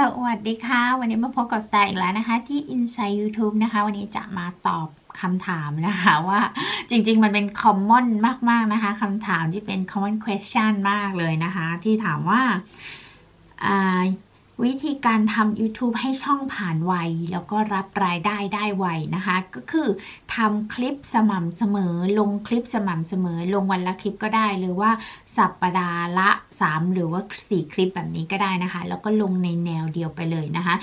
สวัสดีค่ะ วันนี้มาพบกับสไตล์อีกแล้วนะคะ ที่ Inside YouTube นะคะ วันนี้จะมาตอบคำถามนะคะว่าจริง ๆ มันเป็น common มาก ๆ นะคะคำถามที่เป็น common question มากเลยนะคะ ที่ถามว่าอ่า วิธีการทำ YouTube ให้ช่องผ่านไว แล้วก็รับรายได้ได้ไวนะคะ ก็คือทำคลิปสม่ำเสมอ ลงคลิปสม่ำเสมอ ลงวันละคลิปก็ได้หรือว่าสัปดาห์ละ 3 หรือว่า 4 คลิปแบบนี้ก็ได้นะคะ แล้วก็ลงในแนวเดียวไปเลยนะคะ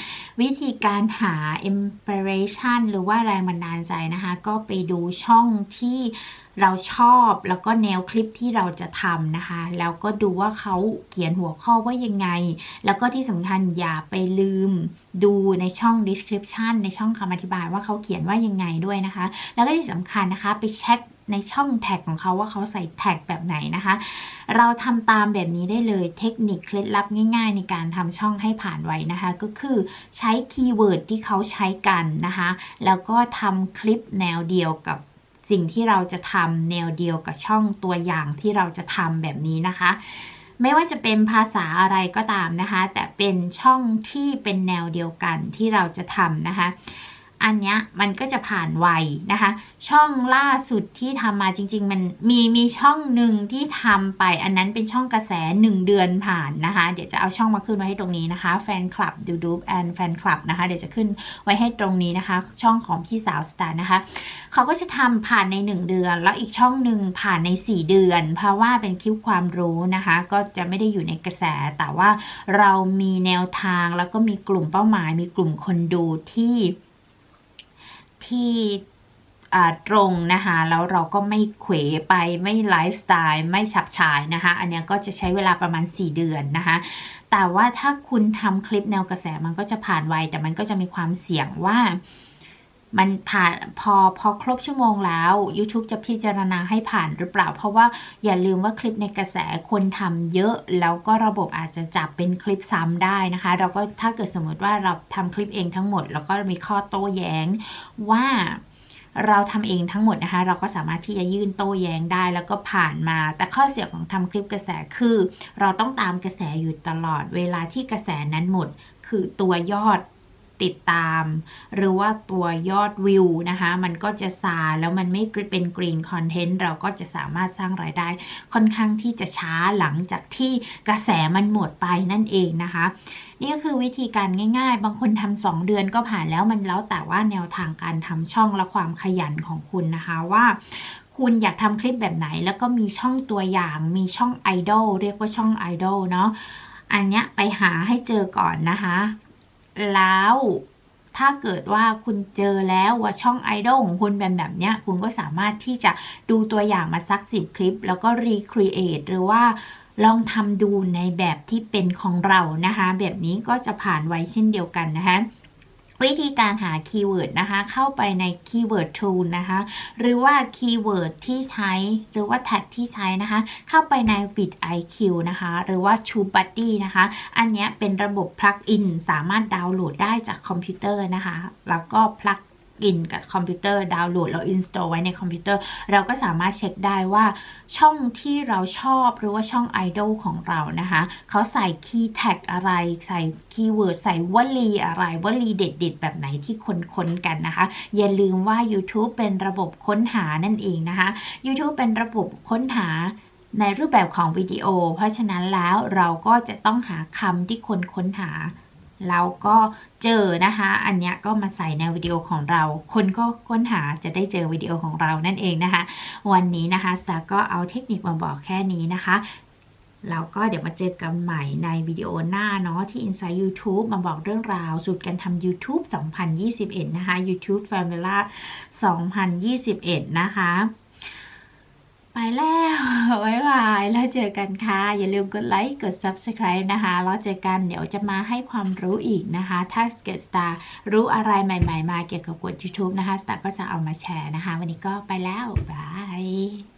วิธีการหา inspiration หรือว่าแรงบันดาลใจนะคะ ก็ไปดูช่องที่ เราชอบแล้วก็แนวคลิปที่เราจะทำนะคะ แล้วก็ดูว่าเขาเขียนหัวข้อว่ายังไง แล้วก็ที่สำคัญอย่าไปลืมดูในช่อง description ในช่องคำอธิบายว่าเขาเขียนว่ายังไงด้วยนะคะ แล้วก็ที่สำคัญนะคะไปเช็คในช่องแท็กของเขาว่าเขาใส่แท็กแบบไหนนะคะ เราทำตามแบบนี้ได้เลยเทคนิคเคล็ดลับง่ายๆ ในการทำช่องให้ผ่านไวนะคะ ก็คือใช้คีย์เวิร์ดที่เขาใช้กันนะคะ แล้วก็ทำคลิปแนวเดียวกับ สิ่งที่เราจะทำแนวเดียวกับช่องตัวอย่างที่เราจะทำแบบนี้นะคะ ไม่ว่าจะเป็นภาษาอะไรก็ตามนะคะ แต่เป็นช่องที่เป็นแนวเดียวกันที่เราจะทำนะคะ อันเนี้ยมันก็จะผ่านไวนะคะ ช่องล่าสุดที่ทำมาจริง ๆ มันมีมีช่องหนึ่งที่ทำไป อันนั้นเป็นช่องกระแส 1 เดือนผ่านนะคะ เดี๋ยวจะเอาช่องมาขึ้นไว้ให้ตรงนี้นะคะแฟนคลับดูดูแอนแฟนคลับนะคะ เดี๋ยวจะขึ้นไว้ให้ตรงนี้นะคะ ช่องของพี่สาวสตาร์นะคะเขาก็จะทำผ่านใน 1 เดือน แล้วอีกช่องหนึ่งผ่านใน 4 เดือน เพราะว่าเป็นคลิปความรู้นะคะ ก็จะไม่ได้อยู่ในกระแสแต่ว่าเรามีแนวทางแล้วก็มีกลุ่มเป้าหมาย มีกลุ่มคนดูที่ ที่ตรงนะคะแล้วเราก็ไม่เขวไปไม่ไลฟ์สไตล์ไม่ฉับฉายนะคะอันนี้ก็จะใช้เวลาประมาณ 4 เดือนนะคะแต่ว่าถ้าคุณทำคลิปแนวกระแสมันก็จะผ่านไวแต่มันก็จะมีความเสี่ยงว่า มันผ่านพอพอครบชั่วโมงแล้ว YouTube จะพิจารณาให้ผ่านหรือเปล่า เพราะว่าอย่าลืมว่าคลิปในกระแสคนทำเยอะ แล้วก็ระบบอาจจะจับเป็นคลิปซ้ำได้นะคะ เราก็ถ้าเกิดสมมติว่าเราทำคลิปเองทั้งหมด แล้วก็มีข้อโต้แย้งว่าเราทำเองทั้งหมดนะคะ เราก็สามารถที่จะยื่นโต้แย้งได้แล้วก็ผ่านมา แต่ข้อเสียของทำคลิปกระแสคือ เราต้องตามกระแสอยู่ตลอด เวลาที่กระแสนั้นหมด คือตัวยอด ติดตาม หรือว่าตัวยอดวิวนะคะ มันก็จะซาแล้วมันไม่เป็นกรีนคอนเทนต์เราก็จะสามารถสร้างรายได้ค่อนข้างที่จะช้าหลังจากที่กระแสมันหมดไปนั่นเองนะคะ นี่ก็คือวิธีการง่าย ๆ บางคนทำสองเดือนก็ผ่านแล้วมันแล้วแต่ว่าแนวทางการทำช่องและความขยันของคุณนะคะว่าคุณอยากทำคลิปแบบไหนแล้วก็มีช่องตัวอย่างมีช่องไอดอลเรียกว่าช่องไอดอลเนาะอันเนี้ยไปหาให้เจอก่อนนะคะ แล้ว ถ้าเกิดว่าคุณเจอแล้วว่าช่องไอดอลของคุณแบบแบบเนี้ย คุณก็สามารถที่จะดูตัวอย่างมาสักสิบคลิป แล้วก็รีครีเอทหรือว่าลองทำดูในแบบที่เป็นของเรานะคะ แบบนี้ก็จะผ่านไว้เช่นเดียวกันนะคะ วิธีการหาคีย์เวิร์ดนะคะ เข้าไปในคีย์เวิร์ด tool นะคะ หรือว่าคีย์เวิร์ดที่ใช้ หรือว่าแท็กที่ใช้นะคะ เข้าไปใน Bit IQ นะคะ หรือว่า TubeBuddy นะคะ อันนี้เป็นระบบ plug-in สามารถดาวน์โหลดได้จากคอมพิวเตอร์นะคะ แล้วก็ plug อินกับคอมพิวเตอร์ดาวน์โหลดแล้วอินสตอลไว้ในคอมพิวเตอร์ เราก็สามารถเช็คได้ว่าช่องที่เราชอบหรือว่าช่องไอดอลของเรานะคะเขาใส่คีย์แท็กอะไร ใส่คีย์เวิร์ดใส่วลีอะไรวลีเด็ด ๆ แบบไหนที่คนค้นกันนะคะ อย่าลืมว่า YouTube เป็นระบบค้นหานั่นเองนะคะ YouTube เป็นระบบค้นหาในรูปแบบของวิดีโอ เพราะฉะนั้นแล้วเราก็จะต้องหาคำที่คนค้นหา เราก็เจอนะคะ อันนี้ก็มาใส่ในวิดีโอของเรา คนก็ค้นหาจะได้เจอวิดีโอของเรานั่นเองนะคะ วันนี้นะคะสตาร์ก็เอาเทคนิคมาบอกแค่นี้นะคะแล้วก็เดี๋ยวมาเจอกันใหม่ในวิดีโอหน้าเนาะที่ Inside YouTube มาบอกเรื่องราวสูตรการทำ YouTube 2021 นะคะ YouTube Family 2021 นะคะ ไปแล้วบ๊ายบายแล้วเจอกันค่ะ อย่าลืมกดไลค์ กด Subscribe นะคะ แล้วเจอกันเดี๋ยวจะมาให้ความรู้อีกนะคะ ถ้าเกิดสตาร์รู้อะไรใหม่ ๆ มาเกี่ยวกับกด YouTube นะคะ สตาร์ก็จะเอามาแชร์นะคะ วันนี้ก็ไปแล้วบาย